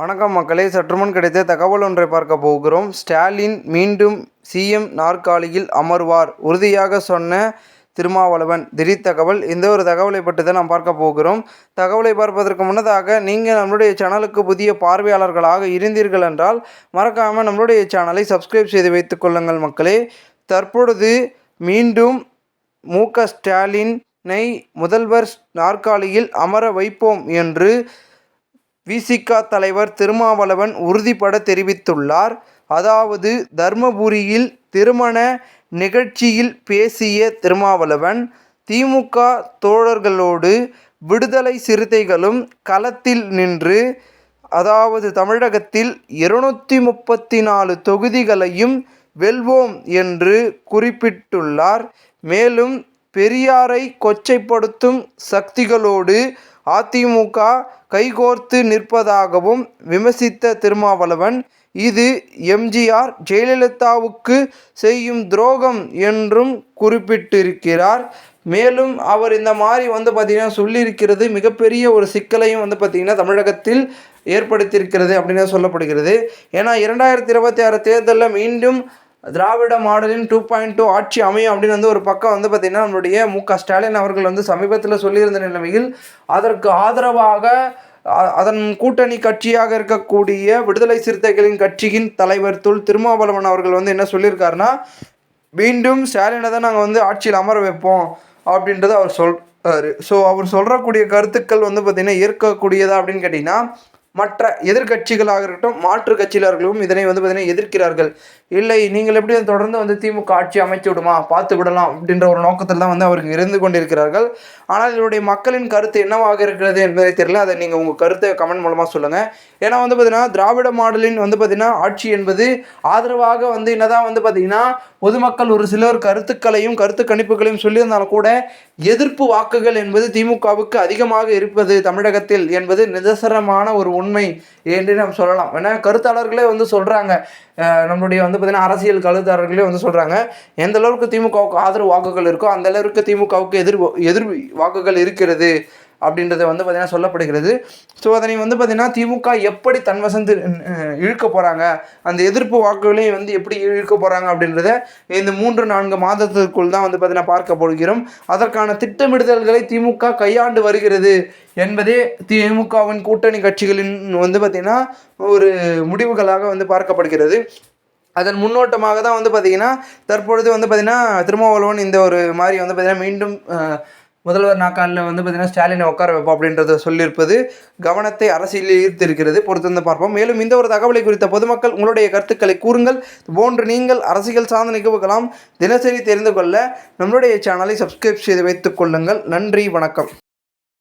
வணக்கம் மக்களே சற்றுமுன் கிடைத்த தகவல் ஒன்றை பார்க்க போகிறோம். ஸ்டாலின் மீண்டும் சிஎம் நாற்காலியில் அமர்வார் உறுதியாக சொன்ன திருமாவளவன். திடீர் தகவல் இந்த ஒரு தகவலை பற்றி தான் நாம் பார்க்க போகிறோம். தகவலை பார்ப்பதற்கு முன்னதாக நீங்கள் நம்மளுடைய சேனலுக்கு புதிய பார்வையாளர்களாக இருந்தீர்கள் என்றால் மறக்காமல் நம்மளுடைய சேனலை சப்ஸ்கிரைப் செய்து வைத்துக் கொள்ளுங்கள் மக்களே. தற்பொழுது மீண்டும் மு க ஸ்டாலினை முதல்வர் நாற்காலியில் அமர வைப்போம் என்று விசிக தலைவர் திருமாவளவன் உறுதிபட தெரிவித்துள்ளார். அதாவது தர்மபுரியில் திருமண நிகழ்ச்சியில் பேசிய திருமாவளவன் திமுக தோழர்களோடு விடுதலை சிறுத்தைகளும் களத்தில் நின்று அதாவது தமிழகத்தில் இருநூற்றி முப்பத்தி நாலு தொகுதிகளையும் வெல்வோம் என்று குறிப்பிட்டுள்ளார். மேலும் பெரியாரை கொச்சைப்படுத்தும் சக்திகளோடு அதிமுக கைகோர்த்து நிற்பதாகவும் விமர்சித்த திருமாவளவன் இது எம்ஜிஆர் ஜெயலலிதாவுக்கு செய்யும் துரோகம் என்றும் குறிப்பிட்டிருக்கிறார். மேலும் அவர் இந்த மாதிரி வந்து பார்த்திங்கன்னா சொல்லியிருக்கிறது மிகப்பெரிய ஒரு சிக்கலையும் வந்து பார்த்திங்கன்னா தமிழகத்தில் ஏற்படுத்தியிருக்கிறது அப்படின்னு சொல்லப்படுகிறது. ஏன்னா இரண்டாயிரத்தி இருபத்தி ஆறு தேர்தலில் மீண்டும் திராவிட மாடலின் டூ பாயிண்ட் டூ ஆட்சி அமையும் அப்படின்னு வந்து ஒரு பக்கம் வந்து பார்த்திங்கன்னா நம்மளுடைய மு க ஸ்டாலின் அவர்கள் வந்து சமீபத்தில் சொல்லியிருந்த நிலைமையில் அதற்கு ஆதரவாக அதன் கூட்டணி கட்சியாக இருக்கக்கூடிய விடுதலை சிறுத்தைகளின் கட்சியின் தலைவர் துல் திருமாவளவன் அவர்கள் வந்து என்ன சொல்லியிருக்காருன்னா மீண்டும் ஸ்டாலினை தான் நாங்கள் வந்து ஆட்சியில் அமர வைப்போம் அப்படின்றத அவர் சொல் ஸோ அவர் சொல்கிறக்கூடிய கருத்துக்கள் வந்து பார்த்திங்கன்னா ஏற்கக்கூடியதா அப்படின்னு கேட்டிங்கன்னா மற்ற எதிர்கட்சிகளாக இருக்கட்டும் மாற்று கட்சியினர்களும் இதனை வந்து பார்த்திங்கன்னா எதிர்க்கிறார்கள். இல்லை நீங்கள் எப்படி தொடர்ந்து வந்து திமுக ஆட்சி அமைச்சு விடுமா பார்த்து விடலாம் அப்படின்ற ஒரு நோக்கத்தில் தான் வந்து அவருக்கு இருந்து கொண்டிருக்கிறார்கள். ஆனால் இதனுடைய மக்களின் கருத்து என்னவாக இருக்கிறது என்பதை தெரியல. அதை நீங்கள் உங்கள் கருத்தை கமெண்ட் மூலமாக சொல்லுங்கள் ஏன்னா வந்து பார்த்தீங்கன்னா திராவிட மாடலின் வந்து பார்த்திங்கன்னா ஆட்சி என்பது ஆதரவாக வந்து என்னதான் வந்து பார்த்திங்கன்னா பொதுமக்கள் ஒரு சிலர் கருத்துக்களையும் கருத்து கணிப்புகளையும் சொல்லியிருந்தாலும் கூட எதிர்ப்பு வாக்குகள் என்பது திமுகவுக்கு அதிகமாக இருப்பது தமிழகத்தில் என்பது நிதர்சனமான ஒரு உண்மை என்று நாம் சொல்லலாம். ஏன்னா கருத்தாளர்களே வந்து சொல்கிறாங்க நம்மளுடைய வந்து பார்த்திங்கன்னா அரசியல் கருத்தாளர்களே வந்து சொல்கிறாங்க எந்த அளவுக்கு திமுகவுக்கு ஆதரவு வாக்குகள் இருக்கோ அந்த அளவுக்கு திமுகவுக்கு எதிர் எதிர் வாக்குகள் இருக்கிறது. அப்படின்றத வந்து பார்த்திங்கன்னா சொல்லப்படுகிறது. ஸோ அதனை வந்து பார்த்திங்கன்னா திமுக எப்படி தன்வசந்து இழுக்க போகிறாங்க அந்த எதிர்ப்பு வாக்குகளையும் வந்து எப்படி இழுக்க போகிறாங்க அப்படின்றத இந்த மூன்று நான்கு மாதத்திற்குள் தான் வந்து பார்த்திங்கன்னா பார்க்க போகிறோம். அதற்கான திட்டமிடுதல்களை திமுக கையாண்டு வருகிறது என்பதே திமுகவின் கூட்டணி கட்சிகளின் வந்து பார்த்திங்கன்னா ஒரு முடிவுகளாக வந்து பார்க்கப்படுகிறது. அதன் முன்னோட்டமாக தான் வந்து பார்த்திங்கன்னா தற்பொழுது வந்து பார்த்திங்கன்னா திருமாவளவன் இந்த ஒரு மாதிரி வந்து பார்த்திங்கன்னா மீண்டும் முதல்வர் நாக்காலில் வந்து பார்த்திங்கன்னா ஸ்டாலினை உட்கார வைப்போம் அப்படின்றத சொல்லியிருப்பது கவனத்தை அரசியலில் ஈர்த்திருக்கிறது. பொறுத்திருந்து பார்ப்போம். மேலும் இந்த ஒரு தகவலை குறித்த பொதுமக்கள் உங்களுடைய கருத்துக்களை கூறுங்கள். போன்று நீங்கள் அரசியல் சார்ந்த நிகழ்வுகளாம் தினசரி தெரிந்து கொள்ள நம்மளுடைய சேனலை சப்ஸ்கிரைப் செய்து வைத்துக் கொள்ளுங்கள். நன்றி வணக்கம்.